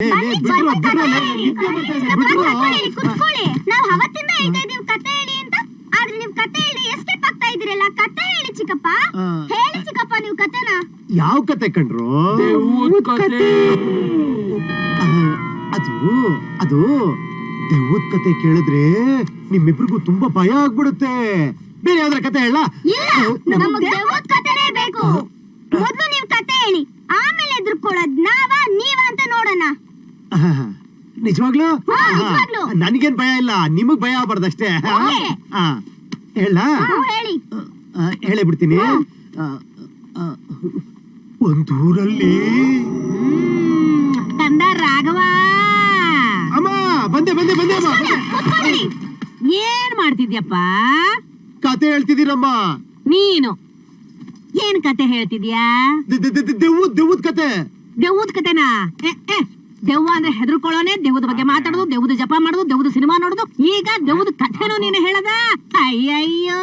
ನಾವ್ ಅವತ್ತಿಂದ ಹೇಳ್ತಾ ಇದೀವಿ ಕತೆ ಹೇಳಿ ಅಂತ. ಆದ್ರೆ ನೀವ್ ಕತೆ ಹೇಳಿ ಎಸ್ಕೇಪ್ ಆಗ್ತಾ ಇದೀರಲ್ಲ ಕತೆ ಹೇಳಿ ಚಿಕ್ಕಪ್ಪ. ಹೇಳಿ ಚಿಕ್ಕಪ್ಪ ನೀವು ಕತೆನ ಯಾವ ಕತೆ ಕಂಡ್ರು? ಅದು ಅದು ದೆವ್ವದ ಕತೆ ಕೇಳಿದ್ರೆ ನಿಮ್ಮಿಬ್ರಿಗೂ ತುಂಬಾ ಭಯ ಆಗ್ಬಿಡುತ್ತೆ. ಬೇರೆ ಯಾವ್ದ್ರ ಕತೆ ಹೇಳ ಕತೆನೇ ಬೇಕು. ಮೊದ್ಲು ನೀವ್ ಕತೆ ಹೇಳಿ ಆಮೇಲೆ ಎದುರ್ಕೊಳ್ಳೋದ್. ನಾವ ನೀವ ನಿಜವಾಗ್ಲು. ನನಗೇನ್ ಭಯ ಇಲ್ಲ. ನಿಮಗ್ ಭಯ ಆಗ್ಬಾರ್ದಷ್ಟೇ ಅಷ್ಟೇ. ಹೇಳ. ಹೇಳಿ. ಬಿಡ್ತೀನಿ. ಒಂದೂರಲ್ಲಿ. ತಂದ ರಾಘವ. ಅಮ್ಮ ಬಂದೆ ಬಂದೆ ಬಂದೆ ಅಮ್ಮ. ಏನ್ ಮಾಡ್ತಿದ್ಯಪ್ಪ? ಕತೆ ಹೇಳ್ತಿದ್ದೀರಮ್ಮ. ನೀನು. ಏನ್ ಕತೆ ಹೇಳ್ತಿದ್ಯಾ? ದೆವ್ವದ್ ದೆವ್ವದ್ ಕತೆ. ದೆವ್ವದ ಕತೆನಾ? ದೆವ್ವ ಅಂದ್ರೆ ಹೆದರ್ಕೊಳ್ಳೋನೆ ದೆವ್ವದ ಬಗ್ಗೆ ಮಾತಾಡೋದು ದೆವ್ವದ ಜಪ ಮಾಡೋದು ದೆವ್ವದ ಸಿನಿಮಾ ನೋಡೋದು. ಈಗ ದೆವ್ವದ ಕಥೆನು ನೀನು ಹೇಳದ? ಅಯ್ಯಯ್ಯೋ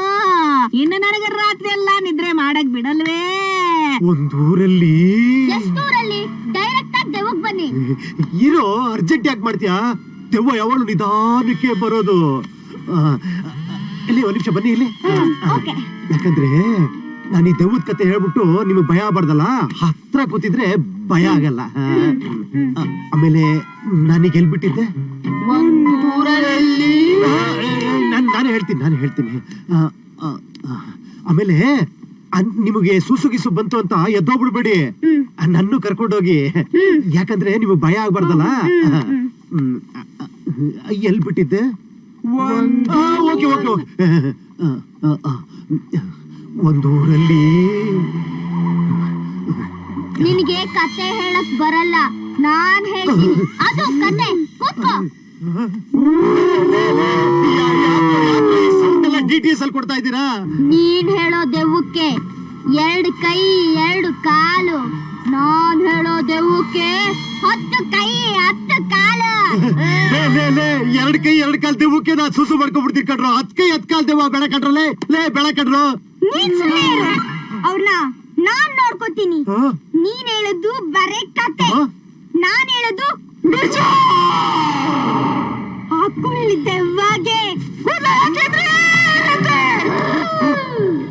ಇನ್ನು ನನಗೆ ರಾತ್ರಿ ಎಲ್ಲ ನಿದ್ರೆ ಮಾಡಕ್ ಬಿಡಲ್ವೇ? ಒಂದೂರಲ್ಲಿ? ಎಷ್ಟೂರಲ್ಲಿ? ಡೈರೆಕ್ಟ್ ಆಗಿ ದೆವ್ವಕ್ ಬನ್ನಿ. ಇರೋ ಅರ್ಜೆಂಟ್ ಯಾಕೆ ಮಾಡ್ತೀಯಾ? ದೆವ್ವ ಯಾವಾಗಲೂ ನಿಧಾನಕ್ಕೆ ಬರೋದು. ಆ, ಇಲ್ಲಿ ಒಂದ್ ನಿಮಿಷ ಬನ್ನಿ ಇಲ್ಲಿ. ಓಕೆ ಯಾಕಂದ್ರೆ ನಾನು ಈ ದೆವ್ವದ ಕತೆ ಹೇಳ್ಬಿಟ್ಟು ನಿಮಗೆ ಭಯ ಆಗ್ಬಾರ್ದಲ್ಲ? ಹತ್ರ ಕೂತಿದ್ರೆ ಭಯ ಆಗಲ್ಲ. ಆಮೇಲೆ ನಾನೀಗ ಎಲ್ಬಿಟ್ಟಿದ್ದೆ. ನಾನು ನಾನು ಹೇಳ್ತೀನಿ ನಾನು ಹೇಳ್ತೀನಿ. ಆಮೇಲೆ ನಿಮಗೆ ಸುಸುಗಿಸು ಬಂತು ಅಂತ ಎದ್ದೋಗ್ಬಿಡ್ಬೇಡಿ. ನನ್ನೂ ಕರ್ಕೊಂಡೋಗಿ. ಯಾಕಂದ್ರೆ ನಿಮಗೆ ಭಯ ಆಗ್ಬಾರ್ದಲ್ಲ? ಎಲ್ಬಿಟ್ಟಿದ್ದೆ? ಬಿಟ್ಟಿದ್ದೆ ಓಕೆ ಓಕೆ ಓಕೆ. ಆ, ಊರಲ್ಲಿ ನಿನಗೆ ಕತೆ ಹೇಳಕ್ ಬರಲ್ಲ. ನಾನ್ ಹೇಳ್ತೀನಿ. ಅದು ಕತೆ. ಕೂತ್ಕೋ. ಸೌಂಡ್ ಎಲ್ಲ ಡಿಟಿಎಸ್ ಅಲ್ಲಿ ಕೊಡ್ತಾ ಇದ್ದೀರಾ? ನೀನ್ ಹೇಳೋ ದೆವ್ವಕ್ಕೆ ಎರಡು ಕೈ ಎರಡು ಕಾಲು. ನಾನ್ ಹೇಳೋ ದೆವ್ವಕ್ಕೆ ಹತ್ತು ಕೈ ಹತ್ತು ಕಾಲು. ಲೇ ಲೇ ಲೇ ಎರಡ್ ಕೈ ಎರಡ್ ಕಾಲ್ ದೆವ್ವಕ್ಕೆ ನಾ ಸುಸು ಮಾಡ್ಕೊಂಡ್ಬಿಡ್ತೀನಿ ಕಣ್ರು. ಹತ್ ಕೈ ಹತ್ ಕಾಲ್ ದೆವ್ವ ಬೆಳ ಕಣ್ರು ಲೇ ಬೆಳೆ ಇರು ಅವ್ರನ್ನ ನಾನ್ ನೋಡ್ಕೋತೀನಿ? ನೀನ್ ಹೇಳೋದು ಬರೇ ಕತೆ? ನಾನ್ ಹೇಳೋದು ನಿಜ.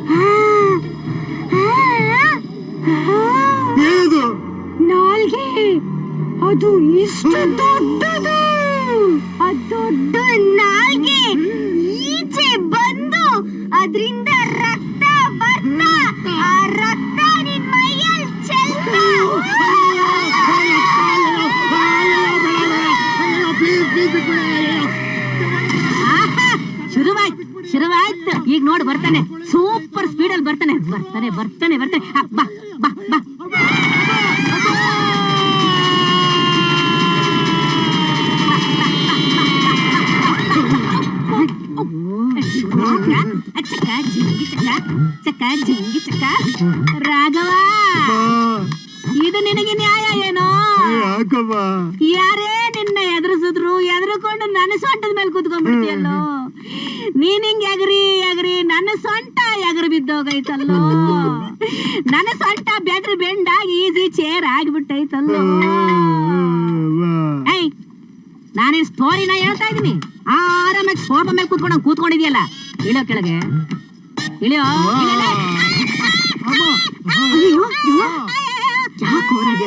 ಹಾ ಹಾ ಏನು ನಾಲ್ಗೆ. ಅದು ಇಷ್ಟು ದೊಡ್ಡದು. ಆ ದೊಡ್ಡ ನಾಲ್ಗೆ ಈಚೆ ಬಂದು ಅದರಿಂದ ನೋಡ್ ಬರ್ತಾನೆ. ಸೂಪರ್ ಸ್ಪೀಡ್ ಅಲ್ಲಿ ಬರ್ತಾನೆ. ಬರ್ತಾನೆ ಬರ್ತಾನೆ ಬರ್ತಾನೆ. ಅಬ್ಬಾ ಬಾ ಬಾ ಬಾ. ಜಿಂಗಿ ಜಿಂಗಿ ರಾಘವ ಇದು ನಿನಗೆ ನ್ಯಾಯ ಏನೋ? ಯಾರೇ ನಿನ್ನ ಎದುರಿಸಿದ್ರು ಎದುರುಕೊಂಡು ನನ್ನ ಸೊಂಟದ ಮೇಲೆ ಕುತ್ಕೊಂಡ್ಬಿಡ್ತೀಯಲ್ಲೋ? ನೀನ್ ಹಿಂಗ್ ಎಗರಿ ಎಗರಿ ನನ್ನ ಸೊಂಟ ಸ್ವಲ್ಪ ನನ್ನ ಸೊಂಟ ಈಜಿ ಬೆಂಡಾಗಿ ಈಸಿ ಚೇರ್ ಆಗ್ಬಿಟ್ಟೈತಲ್ಲೋ? ನಾನೇ ಸ್ಟೋರಿನ ಹೇಳ್ತಾ ಇದೀನಿ? ಆರಾಮಾಗಿ ಸೋಫಾ ಮೇಲೆ ಕೂತ್ಕೊಂಡು ಕೂತ್ಕೊಂಡಿದ್ಯಲ್ಲ? ಇಳಿಯೋ ಕೆಳಗೆ. ಇಳಿಯೋ. ಯಾಕೋ ರಾಜ